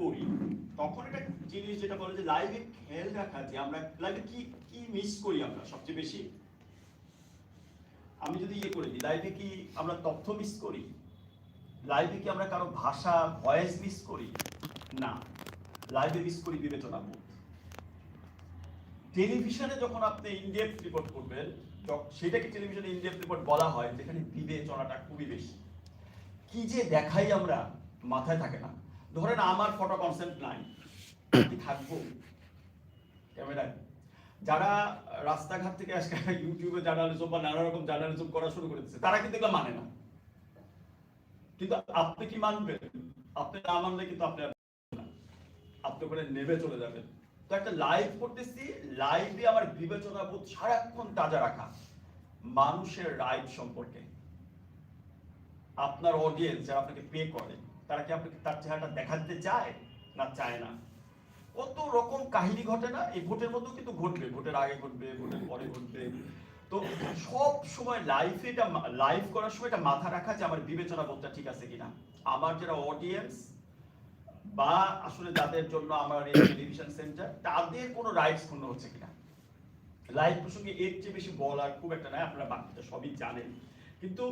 করি, তখন একটা জিনিস যেটা বলে যে লাইভে খেয়াল রাখা যে আমরা লাইভে কি কি মিস করি আমরা সবচেয়ে বেশি? আমি যদি ইয়ে করে দিই লাইভে কি আমরা তথ্য মিস করি? লাইভে কি আমরা কারও ভাষা ভয়েস মিস করি? না। লাইভে মিস করি বিবেচনা বোধ টেলিভিশনে যখন আপনি ইনডেপথ রিপোর্ট করবেন সেটাকে টেলিভিশনে ইনডেপথ রিপোর্ট বলা হয়, যেখানে বিবেচনাটা খুবই বেশি। কি যে দেখাই আমরা, মাথায় থাকে না। ধরেন আমার ফটো কনসেপ্ট নাই থাকব। ক্যামেরায়। যারা রাস্তাঘাট থেকে আজকে ইউটিউবে জার্নালিজম বা নানা রকম জার্নালিজম করা শুরু করেছে, তারা কিন্তু এগুলো মানে না। কিন্তু আপনি কি মানবেন? আপনি না মানলে কিন্তু আপনি। আপনি ওখানে নেমে চলে যাবেন। তো একটা লাইভ করতেছি লাইভে আমার বিবেচনা বোধ সারাক্ষণ তাজা রাখা। মানুষের রাইট সম্পর্কে। আপনার অডিয়েন্স যারা আপনাকে পে করে তারা কি আপনাকে তার চেহারাটা দেখাতে চায়? না চায় না। কত রকম কাহিনী ঘটে না? এই ভোটের মধ্যেও কিন্তু ঘটবে। ভোটের আগে ঘটবে, ভোটের পরে ঘটবে। তো সব সময় লাইফে এটা লাইভ করার সময় এটা মাথা রাখা যে আমার বিবেচনা বোধটা ঠিক আছে কিনা। আমার যারা অডিয়েন্স বা আসলে যাদের জন্য আমার এই টেলিভিশন সেন্টার তাদের কোনো রাইটস ক্ষুণ্ণ হচ্ছে কিনা? লাইভ প্রসঙ্গে এর চেয়ে বেশি বলার খুব একটা নাই, আপনারা বাকিটা সবই জানেন। কিন্তু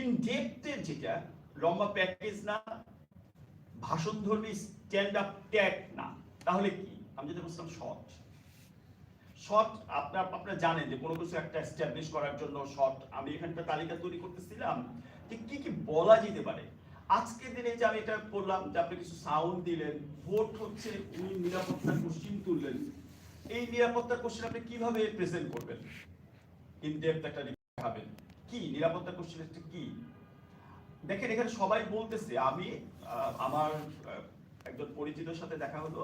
ইন ডেপথের যেটা, লম্বা প্যাকেজ না ভাষণ ধর্মী স্ট্যান্ড আপ ট্যাগ না, তাহলে কি? আমি যেটা বলছিলাম শর্ট শর্ট আপনার, আপনারা জানেন যে কোনো কিছু একটা এস্টাবলিশ করার জন্য শর্ট আমি এখানটা তালিকা তৈরি করতেছিলাম যে কি কি বলা যেতে পারে? আজকের দিনে যে আমি এটা বললাম যে আপনি কিছু সাউন্ড দিলেন ভোট হচ্ছে উনি নিরাপত্তার কোশ্চিন তুললেন, এই নিরাপত্তার কোশ্চিন আপনি কীভাবে প্রেজেন্ট করবেন? ইন একটা দেখাবেন কি? নিরাপত্তার কোশ্চিনটা কি? দেখেন, এখানে সবাই বলতেছে, আমি আমার একজন পরিচিতর সাথে দেখা হলো।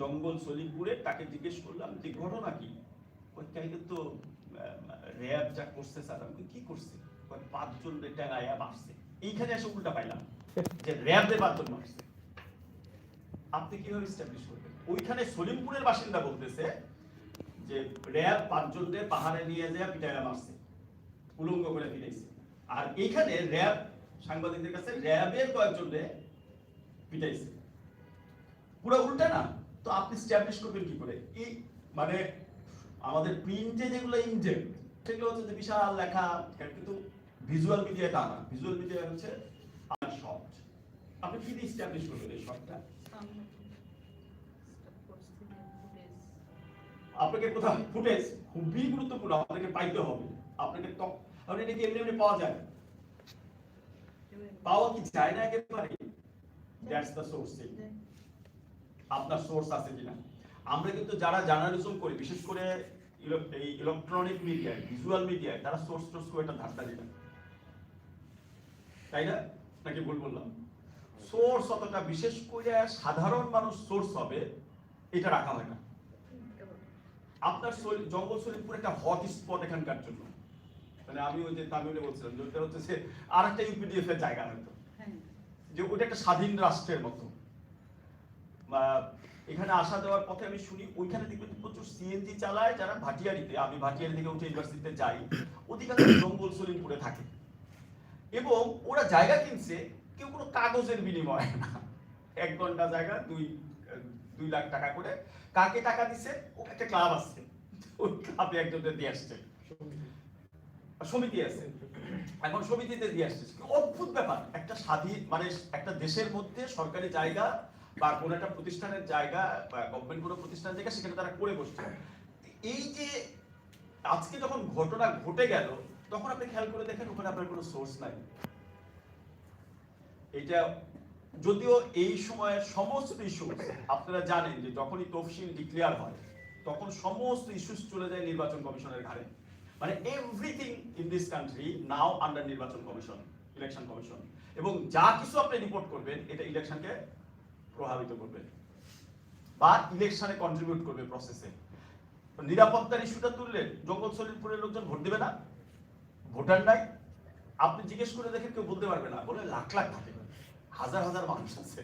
জঙ্গল সলিমপুরে তাকে জিজ্ঞেস করলাম যে, ঘটনা কি? কাহিনী তো র্যাব যা করছে, স্যার, আমি কি করছে? পাঁচজন টেঙ্গাইয়া মারছে। এইখানে এসে উল্টা পাইলাম যে, র্যাব পাঁচজন মারছে। আপনি কীভাবে স্টাবলিশ করবেন? ওইখানে সলিমপুরের বাসিন্দা বলতেছে যে, র্যাব পাঁচজনকে পাহাড়ে নিয়ে যায় পিটাইয়া মারছে। উলঙ্গ করে ফিরেছে আর এইখানে র্যাব, সাংবাদিকদের কাছে র্যাবের কয়েকজনে পিটাইছে। পুরো উল্টা না, তো আপনি স্ট্যাবলিশ করবেন কি করে? এই মানে আমাদের প্রিন্টে যেগুলো ইনডেপ সেগুলো হচ্ছে যে বিশাল লেখা কিন্তু ভিজুয়াল মিডিয়া তা না। ভিজুয়াল মিডিয়া হচ্ছে আর শর্ট আপনি কি দিয়ে স্ট্যাবলিশ করবেন এই শর্টটা আপনাকে কোথাও ফুটেজ খুবই গুরুত্বপূর্ণ, আপনাকে পাইতে হবে। আপনাকে আপনি এটা কি এমনি এমনি পাওয়া যায়? পাওয়া কি যায় না একেবারে? দ্যাটস দ্য আপনার সোর্স আছে কিনা? আমরা কিন্তু যারা জার্নালিজম করি, বিশেষ করে ইলেকট্রনিক মিডিয়ায় ভিজুয়াল মিডিয়ায় তারা সোর্স টোর্স একটা ধাক্কা তাই না? নাকি ভুল বললাম? সোর্স অতটা বিশেষ করে সাধারণ মানুষ সোর্স হবে, এটা রাখা হয় না। আপনার জঙ্গল সলিমপুর একটা হট স্পট এখানকার জন্য। মানে আমি ওই যে তামিলে বলছিলাম যে ওটা হচ্ছে যে আর একটা ইউপিডিএফ এর জায়গা হয়তো। যে ওটা একটা স্বাধীন রাষ্ট্রের মতো। বা এখানে আসা যাওয়ার পথে আমি শুনি ওইখানে দেখবেন প্রচুর সিএনজি চালায় যারা ভাটিয়ারিতে আমি ভাটিয়ারি থেকে উঠে ইউনিভার্সিটিতে যাই অধিকাংশ জঙ্গল সলিমপুরে থাকে। এবং ওরা জায়গা কিনছে কেউ কোনো কাগজের বিনিময়ে না। এক ঘণ্টা জায়গা দুই দুই লাখ টাকা করে। কাকে টাকা দিছে? ও একটা ক্লাব আছে। ওই ক্লাবে একজনের দিয়ে আসছে। সমিতি আছে। এখন সমিতিতে দিয়ে আসছে অদ্ভুত ব্যাপার। একটা স্বাধীন মানে একটা দেশের মধ্যে সরকারি জায়গা বা কোনো একটা প্রতিষ্ঠানের জায়গা বা গভর্নমেন্ট কোনো প্রতিষ্ঠানের জায়গা সেখানে তারা করে বসছে। এই যে আজকে যখন ঘটনা ঘটে গেল, তখন আপনি খেয়াল করে দেখেন ওখানে আপনার কোনো সোর্স নাই। এটা যদিও এই সময়ের সমস্ত ইস্যু আপনারা জানেন যে যখনই তফসিল ডিক্লেয়ার হয়, তখন সমস্ত ইস্যুস চলে যায় নির্বাচন কমিশনের ঘাড়ে। মানে everything in this country now under নির্বাচন কমিশন ইলেকশন কমিশন এবং যা কিছু আপনি রিপোর্ট করবেন, এটা ইলেকশনকে প্রভাবিত করবে। বা ইলেকশনে কন্ট্রিবিউট করবে প্রসেসে নিরাপত্তার ইস্যুটা তুললেন জঙ্গল সলিমপুরের লোকজন ভোট দেবে না? ভোটার নাই? আপনি জিজ্ঞেস করে দেখেন কেউ বলতে পারবে না। বলে লাখ লাখ থাকে হাজার হাজার মানুষ আছে।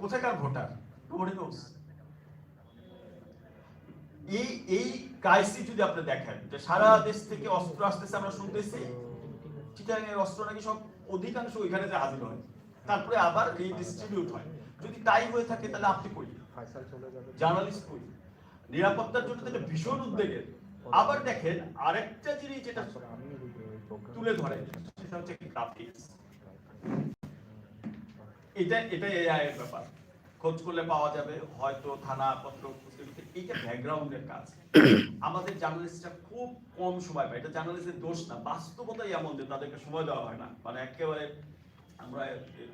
কোথাকার ভোটার? নোবডি নোস এই এই ক্রাইসিস যদি আপনি দেখেন, যে সারা দেশ থেকে অস্ত্র আসতেছে আমরা শুনতেছি চিটাগাং এর অস্ত্র নাকি সব অধিকাংশ ওইখানে যে হাজির হয়। তারপরে আবার রিডিস্ট্রিবিউট হয়। যদি তাই হয়ে থাকে, তাহলে আপনি কই? জার্নালিস্ট কই? নিরাপত্তার জন্য এটা ভীষণ উদ্বেগের। আবার দেখেন, আরেকটা জিনিস যেটা তুলে ধরে, সেটা হচ্ছে গ্রাফিক্স এটা এটা এআই এর ব্যাপার। খোঁজ করলে পাওয়া যাবে হয়তো থানা পত্র এইটা ব্যাকগ্রাউন্ডের কাজ। আমাদের জার্নালিস্টরা খুব কম সময় পায়। এটা জার্নালিস্টের দোষ না বাস্তবতাই এমন যে তাদেরকে সময় দেওয়া হয় না। মানে একেবারে আমরা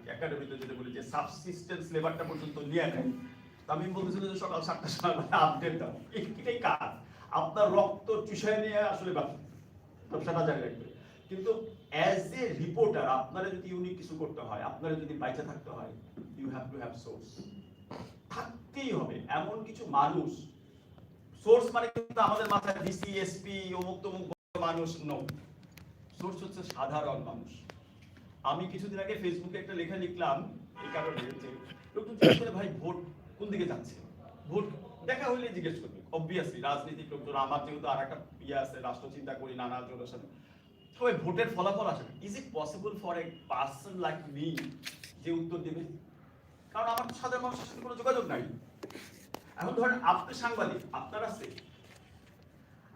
একাডেমিতে যেটা বলি যে সাবসিস্টেন্স লেবারটা পর্যন্ত নিয়ে নেয়। তো আমি বলতেছিলাম যে সকাল সাতটার সময় আপডেট দাও। এটাই কাজ। আপনার রক্ত চুষায় নিয়ে আসলে ব্যব- ব্যবসাটা রাখবে। কিন্তু অ্যাজ এ রিপোর্টার আপনারা যদি ইউনিক কিছু করতে হয়, আপনারা যদি বাইচে থাকতে হয় you have to have source থাকতেই হবে, এমন কিছু মানুষ সোর্স মানে কিন্তু আমাদের মাথায় ডিসি এসপি অমুক তমুক মানুষ নো সোর্স হচ্ছে সাধারণ মানুষ। আমি কিছুদিন আগে ফেসবুকে একটা লেখা লিখলাম, এই কারণে যে লোকজন জিজ্ঞেস ভাই, ভোট কোন দিকে যাচ্ছে? ভোট, দেখা হইলে জিজ্ঞেস করবে অবভিয়াসলি রাজনীতিক লোকজন, আমার যেহেতু আর একটা ইয়ে আছে রাষ্ট্র চিন্তা করি, নানা জনের সাথে। সবাই ভোটের ফলাফল আসে is it possible for a person like me যে উত্তর দেবে? কারণ আমার সাধারণ মানুষের সাথে কোনো যোগাযোগ নাই। এখন ধরেন আপনি সাংবাদিক, আপনার আছে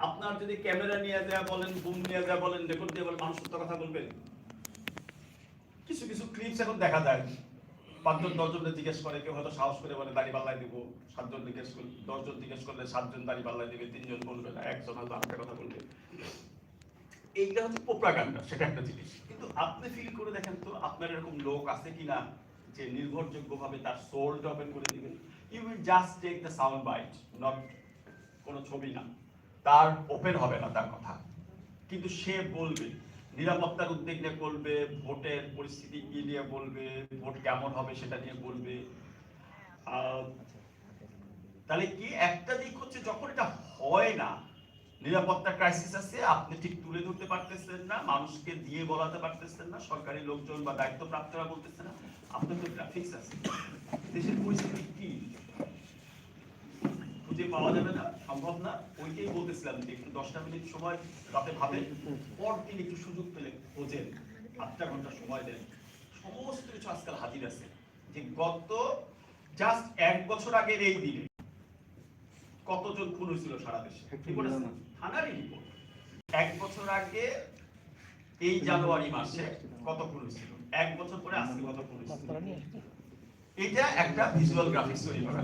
আপনার যদি ক্যামেরা নিয়ে দেয়া বলেন বুম নিয়ে দেয়া বলেন রেকর্ড দিয়ে বলেন, মানুষ সত্য কথা বলবেন কিছু কিছু ক্লিপস এখন দেখা যায়। পাঁচজন, দশজনকে জিজ্ঞেস করে, কেউ হয়তো সাহস করে বলে, দাড়ি পাল্লাই দিব। সাতজন জিজ্ঞেস করলে দশজন জিজ্ঞেস করলে সাতজন দাড়ি পাল্লাই দিবে, তিনজন বলবে না, একজন হয়তো আরেকটা কথা বলবে। এইটা হচ্ছে প্রোপাগান্ডা সেটা একটা জিনিস। কিন্তু আপনি ফিল করে দেখেন তো আপনার এরকম লোক আছে কিনা যে নির্ভরযোগ্যভাবে তার সোলটা ওপেন করে দিবেন। You will just take the sound bite not কোনো ছবি না। তার ওপেন হবে না তার কথা। কিন্তু সে বলবে, নিরাপত্তার উদ্বেগ নিয়ে বলবে, ভোটের পরিস্থিতি কি নিয়ে বলবে, ভোট কেমন হবে সেটা নিয়ে বলবে। তাহলে কি একটা দিক হচ্ছে যখন এটা হয় না নিরাপত্তা ক্রাইসিস আছে, আপনি ঠিক তুলে ধরতে পারতেছেন না, মানুষকে দিয়ে বলাতে পারতেছেন না, সরকারি লোকজন বা দায়িত্বপ্রাপ্তরা বলতেছে না, আপনার তো গ্রাফিক্স আছে। দেশের পরিস্থিতি কি? খুঁজে পাওয়া যাবে না, সম্ভব না। ওইটাই বলতেছিলাম যে একটু দশটা মিনিট সময় রাতে ভাবেন, পরদিন একটু সুযোগ পেলে খোঁজেন, আটটা ঘণ্টা সময় দেন। সমস্ত কিছু আজকাল হাজির আছে। যে গত জাস্ট এক বছর আগের এই দিনে কতজন খুন হয়েছিল সারা দেশে? রিপোর্ট আছে? থানারই রিপোর্ট এক বছর আগে এই জানুয়ারি মাসে কত খুন হয়েছিল? এক বছর পরে আজকে কত হয়েছিল? এটা একটা ভিজুয়াল গ্রাফিক্স তৈরি করা।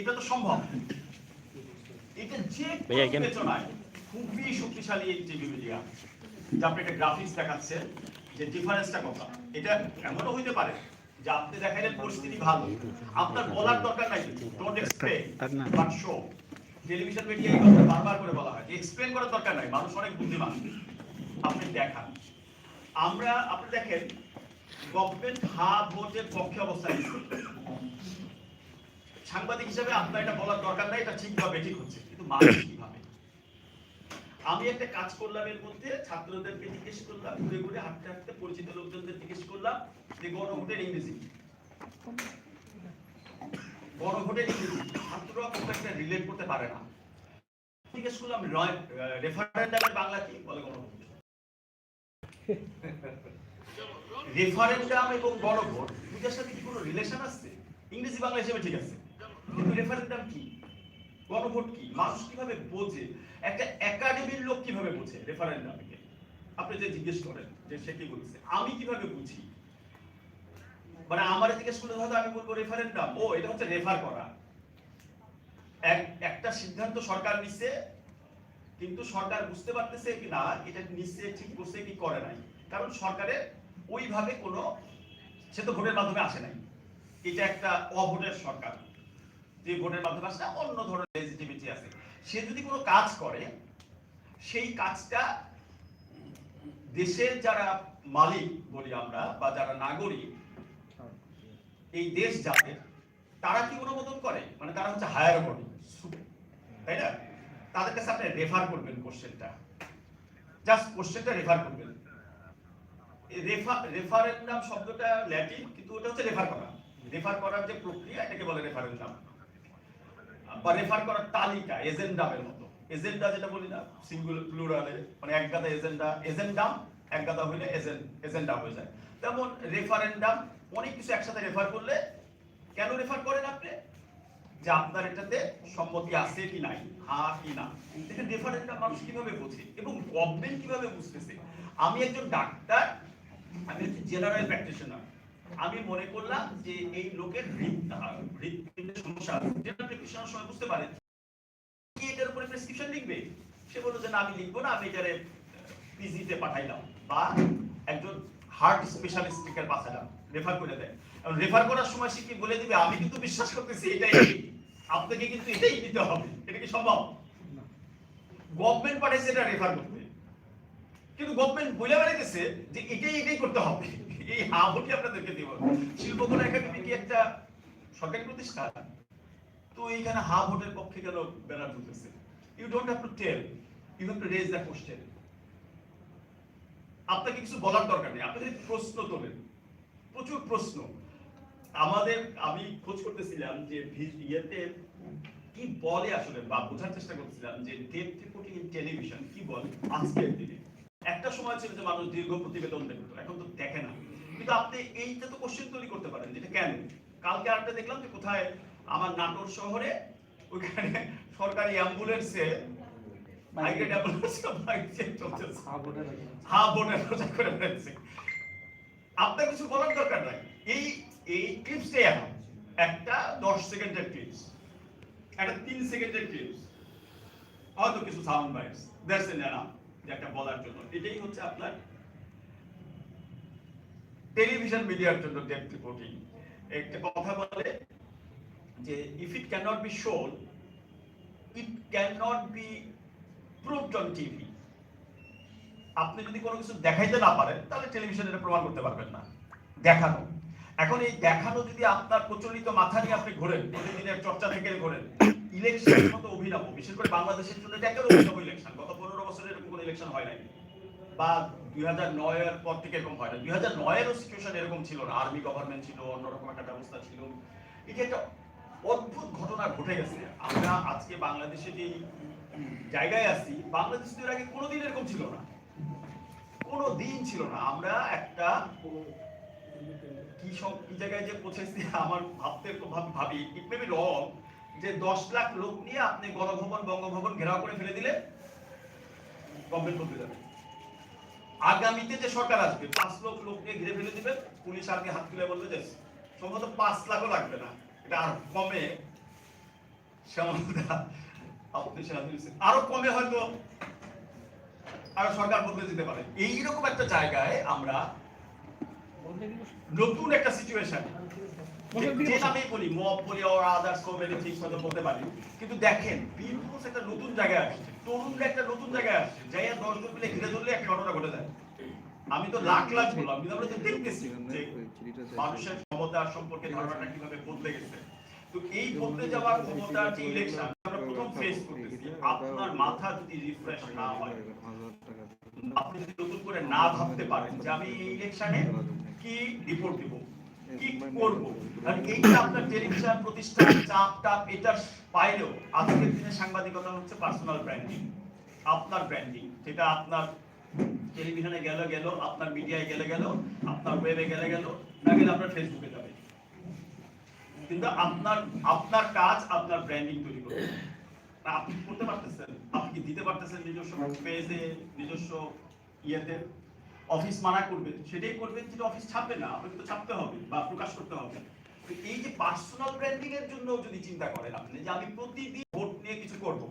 এটা তো সম্ভব। এটা যে বিবেচনায় খুবই শক্তিশালী এই টিভি মিডিয়া যে আপনি একটা গ্রাফিক্স দেখাচ্ছে যে ডিফারেন্সটা কত এটা এমনও হইতে পারে যে আপনি দেখাইলেন পরিস্থিতি ভালো। আপনার বলার দরকার নাই। Don't explain but show television media এই কথা বারবার করে বলা হয় যে এক্সপ্লেইন করার দরকার নাই। মানুষ অনেক বুদ্ধিমান। আপনি দেখান। আমরা, আপনি দেখেন, গভর্নমেন্ট হা ভোটের পক্ষে অবস্থান নিচ্ছে। সাংবাদিক হিসেবে আপনার এটা বলার দরকার নাই, এটা ঠিক বা বেঠিক হচ্ছে। কিন্তু মানুষ আমি একটা কাজ করলাম এর মধ্যে, ছাত্রদেরকে জিজ্ঞেস করলাম, ঘুরে ঘুরে হাঁটতে হাঁটতে পরিচিত লোকজনদের জিজ্ঞেস করলাম যে গণভোটের ইংরেজি। গণভোটের ইংরেজি, ছাত্ররা একটা রিলেট করতে পারে না। জিজ্ঞেস করলাম রেফারেন্ডামের বাংলা কি? বলে গণভোট রেফারেন্ডাম এবং গণভোট দুটার সাথে কি কোনো রিলেশন আছে? ইংরেজি বাংলা হিসেবে ঠিক আছে। কিন্তু রেফারেন্ডাম কি? গণভোট কি? মানুষ কীভাবে বোঝে? একটা একাডেমির লোক কীভাবে বোঝে? রেফারেন্ডামকে আপনি যে জিজ্ঞেস করেন যে সে কি বলছে, আমি কীভাবে বুঝি? মানে আমার জিজ্ঞেস করলে হয়তো আমি বলব রেফারেন্ডাম ও, এটা হচ্ছে রেফার করা। এক, একটা সিদ্ধান্ত সরকার নিচ্ছে কিন্তু সরকার বুঝতে পারতেছে কি না, এটা নিচ্ছে ঠিক করছে কি করে নাই। কারণ সরকারের ওইভাবে কোনো, সে তো ভোটের মাধ্যমে আসে নাই। এটা একটা অভোটের সরকার। যে ভোটের মাধ্যমে আসে অন্য ধরনের লেজিটিমিটি আছে। সে যদি কোনো কাজ করে, সেই কাজটা দেশের যারা মালিক বলি আমরা বা যারা নাগরিক, এই দেশ যাদের তারা কি অনুমোদন করে? মানে তারা হচ্ছে হায়ার বডি তাই না? তাদের কাছে আপনি রেফার করবেন কোশ্চেনটা জাস্ট কোশ্চেনটা রেফার করবেন। রেফারেন্ডাম শব্দটা ল্যাটিন কিন্তু ওটা হচ্ছে রেফার করা। রেফার করার যে প্রক্রিয়া, এটাকে বলে রেফারেন্ডাম বা রেফার করার তালিকা এজেন্ডামের মতো। এজেন্ডা যেটা বলি না সিঙ্গুলার প্লুরালে মানে এক গাদা এজেন্ডা, এজেন্ডাম, এক গাদা হইলে এজেন্ডা হয়ে যায়। তেমন রেফারেন্ডাম অনেক কিছু একসাথে রেফার করলে, কেন রেফার করেন আপনি? যে আপনার এটাতে সম্মতি আছে কি নাই, হা কি না। দেখেন রেফারেন্ডাম মানুষ কীভাবে বোঝে এবং গভর্নমেন্ট কীভাবে বুঝতেছে? আমি একজন ডাক্তার আমি হচ্ছে জেনারেল প্র্যাকটিশনার আমি মনে করলাম যে এই লোকের হৃদপিণ্ডের সমস্যা সময় বুঝতে পারেন। কি এটার উপরে প্রেসক্রিপশন লিখবে? সে বলল যে না আমি লিখব না আমি এটারে পিজিতে পাঠাইলাম। বা একজন হার্ট স্পেশালিস্টকে পাঠালাম রেফার করে দেয়। রেফার করার সময় সে কি বলে দিবে? আমি কিন্তু বিশ্বাস করতেছি এটাই আপনাকে কিন্তু এটাই দিতে হবে। এটা কি সম্ভব? গভর্নমেন্ট পাঠাইছে এটা রেফার করতে। কিন্তু গভর্নমেন্ট বলে বেড়াইতেছে যে এটাই এটাই করতে হবে। এই হাবটি আপনাদেরকে দিব। শিল্পকলা একাডেমি কি একটা সরকারি প্রতিষ্ঠান? তো এইখানে পক্ষে কেন banner you don't have to tell you have to raise the question আপনাকে কিছু বলার দরকার নেই। আপনি প্রশ্ন তোলেন, প্রচুর প্রশ্ন। আমাদের, আমি খোঁজ করতেছিলাম যে ইয়েতে কি বলে আসলে বা বোঝার চেষ্টা করতেছিলাম যে ডেপ রিপোর্টিং ইন টেলিভিশন কি বলে আজকের দিনে? একটা সময় ছিল যে মানুষ দীর্ঘ প্রতিবেদন দেখতো। এখন তো দেখে না। কিন্তু আপনি এইটা তো কোশ্চেন তৈরি করতে পারেন যেটা কেন? কালকে আরেকটা দেখলাম যে কোথায় আমার নাটোর শহরে ওইখানে সরকারি অ্যাম্বুলেন্সে হাইগ্রেড অ্যাম্বুলেন্স চলতেছে বোনের প্রচার করে ফেলছে। আপনার কিছু বলার দরকার নাই? এই এই ক্লিপসটাই এখন। একটা দশ সেকেন্ডের ক্লিপস একটা তিন সেকেন্ডের ক্লিপস হয়তো কিছু সাউন্ড বাইটস দ্যাটস এন একটা বলার জন্য। এটাই হচ্ছে আপনার টেলিভিশন মিডিয়ার জন্য ডেপথ রিপোর্টিং একটা কথা বলে যে if it can not be shown it can not be proved on TV আপনি যদি কোনো কিছু দেখাইতে না পারেন, তাহলে টেলিভিশনে এটা প্রমাণ করতে পারবেন না। দেখানো। এখন এই দেখানো যদি আপনার প্রচলিত মাথা নিয়ে আপনি ঘোরেন, প্রতিদিনের চর্চা থেকে ঘোরেন ইলেকশন মতো অভিনব, বিশেষ করে বাংলাদেশের জন্য এটা একটা অভিনব ইলেকশন গত পনেরো বছরের এরকম কোনো ইলেকশন হয় নাই। বা দুই হাজার নয়ের পর থেকে এরকম হয় না। দুই হাজার নয়েরও সিচুয়েশন এরকম ছিল না। আর্মি গভর্নমেন্ট ছিল অন্যরকম একটা ব্যবস্থা ছিল। এটা একটা অদ্ভুত ঘটনা ঘটে গেছে। আমরা আজকে বাংলাদেশে যে জায়গায় আছি, বাংলাদেশ তো এর আগে কোনোদিন এরকম ছিল না। কোনো দিন ছিল না। আমরা একটা কি সব, কি জায়গায় যে পৌঁছেছি, আমার ভাবতে এরকম ভাবি ইট মে বি রং যে দশ লাখ লোক নিয়ে আপনি গণভবন, বঙ্গভবন ঘেরাও করে ফেলে দিলে গভর্নমেন্ট করতে যাবে। আগামীতে যে সরকার আসবে, পাঁচ লোক লোককে ঘিরে ফেলে দিবে, পুলিশ আগে হাত তুলে বলবে যে সম্ভবত পাঁচ লাখও লাগবে না। এটা আর কমে আরও কমে হয়তো আরও সরকার বদলে দিতে পারে। এইরকম একটা জায়গায় আমরা নতুন একটা সিচুয়েশন যে নামেই বলি মব বলি ওর আদার্স মেনি থিংস বলতে পারি। কিন্তু দেখেন একটা নতুন জায়গায় আসছে। তরুণরা একটা নতুন জায়গায় আসছে। যাই আর দশ মিলে ঘিরে ধরলে একটা ঘটনা ঘটে যায়। আমি তো লাখ লাখ বললাম কিন্তু আমরা তো দেখতেছি যে মানুষের ক্ষমতা সম্পর্কে ধারণাটা কীভাবে বদলে গেছে। তো এই বদলে যাওয়ার ক্ষমতার যে ইলেকশন আমরা প্রথম ফেস করতেছি। আপনার মাথা যদি রিফ্রেশ না হয় আপনি যদি নতুন করে না ভাবতে পারেন যে আমি এই ইলেকশনে কি রিপোর্ট দিব কি করব? আর এইটা আপনার টেলিভিশন প্রতিষ্ঠান চাপ টাপ এটা পাইলেও আজকের দিনে সাংবাদিকতা হচ্ছে পার্সোনাল ব্র্যান্ডিং আপনার ব্র্যান্ডিং যেটা আপনার টেলিভিশনে গেল গেল আপনার মিডিয়ায় গেলে গেল আপনার ওয়েবে গেলে গেল না গেলে আপনার ফেসবুকে যাবে। কিন্তু আপনার আপনার কাজ আপনার ব্র্যান্ডিং তৈরি করতে না, আপনি করতে পারতেছেন। আপনি দিতে পারতেছেন নিজস্ব পেজে নিজস্ব ইয়েতে। অফিস মানা করবে, সেটাই করবেন যেটা অফিস ছাপবে না, আপনাকে তো ছাপতে হবে বা প্রকাশ করতে হবে। এই যে পার্সোনাল ব্র্যান্ডিং এর জন্য যদি চিন্তা করেন আপনি, যে আমি প্রতিদিন ভোট নিয়ে কিছু করব,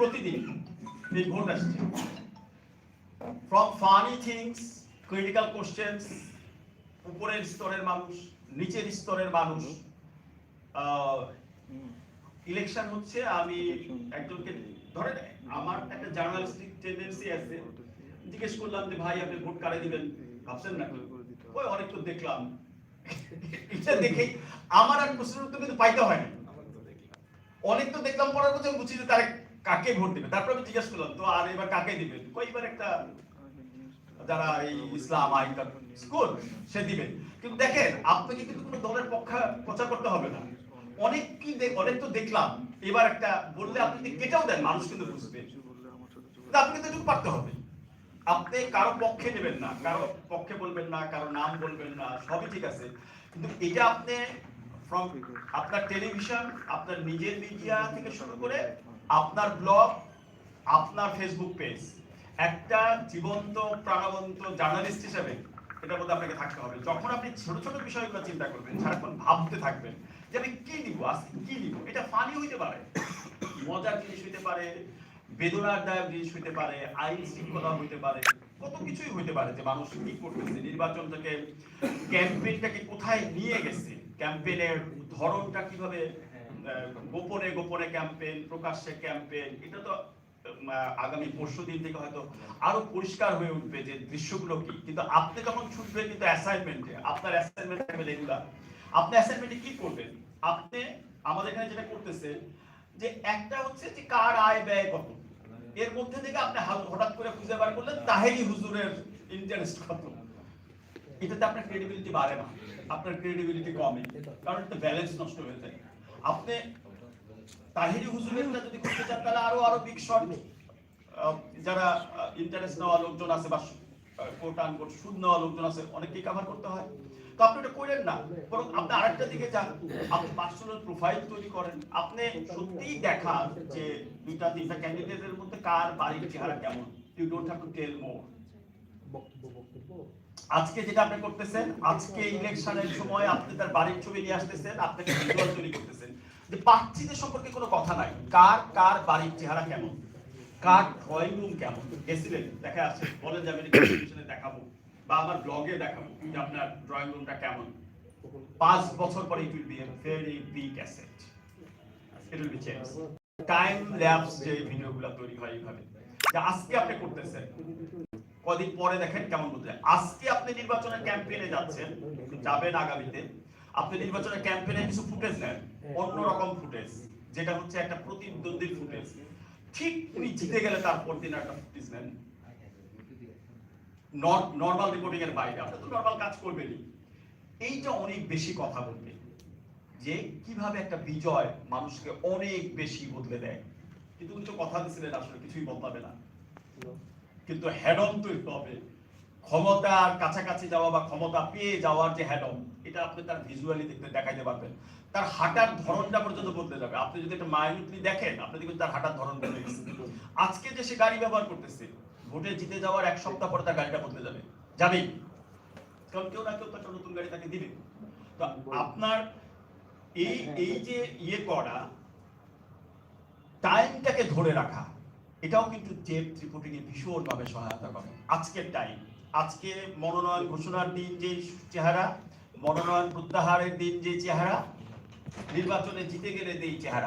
প্রতিদিন, এই ভোট আসছে। From funny things critical questions উপরের স্তরের মানুষ, নিচের স্তরের মানুষ ইলেকশন হচ্ছে, আমি একজনকে ধরেন, আমার একটা জার্নালিস্টিক টেন্ডেন্সি আছে। জিজ্ঞেস করলাম যে, ভাই, আপনি ভোট কারে দিবেন? ভাবছেন না। ওই অনেক তো দেখলাম। এটা দেখে আমার আর প্রশ্নের উত্তর কিন্তু পাইতে হয় না। অনেক তো দেখলাম পড়ার কথা বুঝছি যে তারা কাকে ভোট দিবে। তারপর আমি জিজ্ঞেস করলাম, তো আর এবার কাকে দিবে? কয়েকবার একটা যারা এই ইসলাম আইন স্কুল, সে দিবে। কিন্তু দেখেন, আপনাকে কিন্তু কোনো দলের পক্ষে প্রচার করতে হবে না। অনেক কি অনেক তো দেখলাম। এবার একটা বললে আপনি কেটেও দেন, মানুষ কিন্তু বুঝবে। আপনি কিন্তু এটুকু পারতে হবে। আপনি কারও পক্ষে নেবেন না, কারও পক্ষে বলবেন না, কারও নাম বলবেন না, সবই ঠিক আছে। কিন্তু এটা আপনি ফ্রম আপনার টেলিভিশন আপনার নিজের মিডিয়া থেকে শুরু করে আপনার ব্লগ আপনার ফেসবুক পেজ একটা জীবন্ত, প্রাণবন্ত জার্নালিস্ট হিসেবে এটার মধ্যে আপনাকে থাকতে হবে। যখন আপনি ছোট ছোট বিষয়গুলো চিন্তা করবেন, সারাক্ষণ ভাবতে থাকবেন যে আমি কি দিব আজকে কি দিব এটা ফানি হইতে পারে। মজার জিনিস হইতে পারে, বেদনাদায়ক জিনিস হইতে পারে, আইন শৃঙ্খলা হইতে পারে, কত কিছুই হইতে পারে যে মানুষ কি করতেছে। নির্বাচন থেকে ক্যাম্পেইনটাকে কোথায় নিয়ে গেছে? ক্যাম্পেইনের ধরনটা কীভাবে গোপনে গোপনে ক্যাম্পেইন, প্রকাশ্যে ক্যাম্পেইন, এটা তো আগামী পরশু দিন থেকে হয়তো আরও পরিষ্কার হয়ে উঠবে যে দৃশ্যগুলো কি। কিন্তু আপনি যখন ছুটবেন কিন্তু অ্যাসাইনমেন্টে আপনার অ্যাসাইনমেন্ট থাকবে রেগুলার আপনি অ্যাসাইনমেন্টে কি করবেন? আপনি আমাদের এখানে যেটা করতেছে, যে একটা হচ্ছে যে কার আয় ব্যয় কত। এর মধ্যে থেকে আপনি হঠাৎ করে খুঁজে বার করলেন তাহেরি হুজুরের ইন্টারেস্ট কত। এটাতে আপনার ক্রেডিবিলিটি বাড়ে না। আপনার ক্রেডিবিলিটি কমে, কারণ ব্যালেন্স নষ্ট হয়ে যায়। আপনি তাহিরি হুজুরেরটা যদি খুঁজতে চান তাহলে আরও আরও বিগ শট যারা ইন্টারেস্ট নেওয়া লোকজন আছে বা কোট আনকোট সুদ নেওয়া লোকজন আছে অনেককেই কভার করতে হয়। তো আপনি এটা করেন না বরং আপনি আরেকটা দিকে যান। আপনি পার্সোনাল প্রোফাইল তৈরি করেন। আপনি সত্যিই দেখান যে দুইটা তিনটা ক্যান্ডিডেটের মধ্যে কার বাড়ির চেহারা কেমন। You don't have to tell more আজকে যেটা আপনি করতেছেন আজকে ইলেকশনের সময় আপনি তার বাড়ির ছবি নিয়ে আসতেছেন আপনাকে ভিজুয়াল তৈরি করতেছেন। যে প্রার্থীদের সম্পর্কে কোনো কথা নাই। কার কার বাড়ির চেহারা কেমন? কার ড্রয়িং রুম কেমন? গেছিলেন দেখা আছে বলেন যে আমি দেখাবো বা আমার ব্লগে দেখাবো যে আপনার ড্রয়িং রুমটা কেমন। পাঁচ বছর পরে it will be very big asset it will be change time lapse যে ভিডিওগুলো তৈরি হয় এইভাবে। যে আজকে আপনি করতেছেন। কদিন পরে দেখেন কেমন বুঝলেন। আজকে আপনি নির্বাচনের ক্যাম্পেইনে যাচ্ছেন, যাবেন আগামীতে। আপনি নির্বাচনের ক্যাম্পেইনে কিছু ফুটেজ নেন। অন্যরকম ফুটেজ যেটা হচ্ছে একটা প্রতিদ্বন্দ্বীর ফুটেজ ঠিক উনি জিতে গেলে তারপর দিন একটা ফুটেজ নেন। নর্মাল রিপোর্টিং এর বাইরে আপনি তো নর্মাল কাজ করবেনই। এইটা অনেক বেশি কথা বলবে যে কীভাবে একটা বিজয় মানুষকে অনেক বেশি বদলে দেয়। কিন্তু উনি তো কথা দিছিলেন আসলে কিছুই বদলাবে না। কিন্তু হ্যাডম তৈরি হবে। ক্ষমতার কাছাকাছি যাওয়া বা ক্ষমতা পেয়ে যাওয়ার যে হ্যাডম এটা আপনি তার ভিজুয়ালি দেখতে দেখাইতে পারবেন। তার হাঁটার ধরনটা পর্যন্ত বদলে যাবে। আপনি যদি একটা মাইনুটলি দেখেন, আপনি দেখবেন তার হাঁটার ধরন বদলে গেছে। আজকে যে সে গাড়ি ব্যবহার করতেছে, ভোটে জিতে যাওয়ার এক সপ্তাহ পরে তার গাড়িটা বদলে যাবে। যাবেই। কারণ কেউ না কেউ তো একটা নতুন গাড়ি তাকে দিবে। তো আপনার এই এই যে ইয়ে করা টাইমটাকে ধরে রাখা, এটাও কিন্তু টেপ রিপোর্টিং এ ভীষণ সহায়তা করে। আজকের টাইম আজকে মনোনয়ন ঘোষণার দিন যে চেহারা, মনোনয়ন প্রত্যাহারের দিন যে চেহারা, নির্বাচনে জিতে গেলে যেই চেহারা।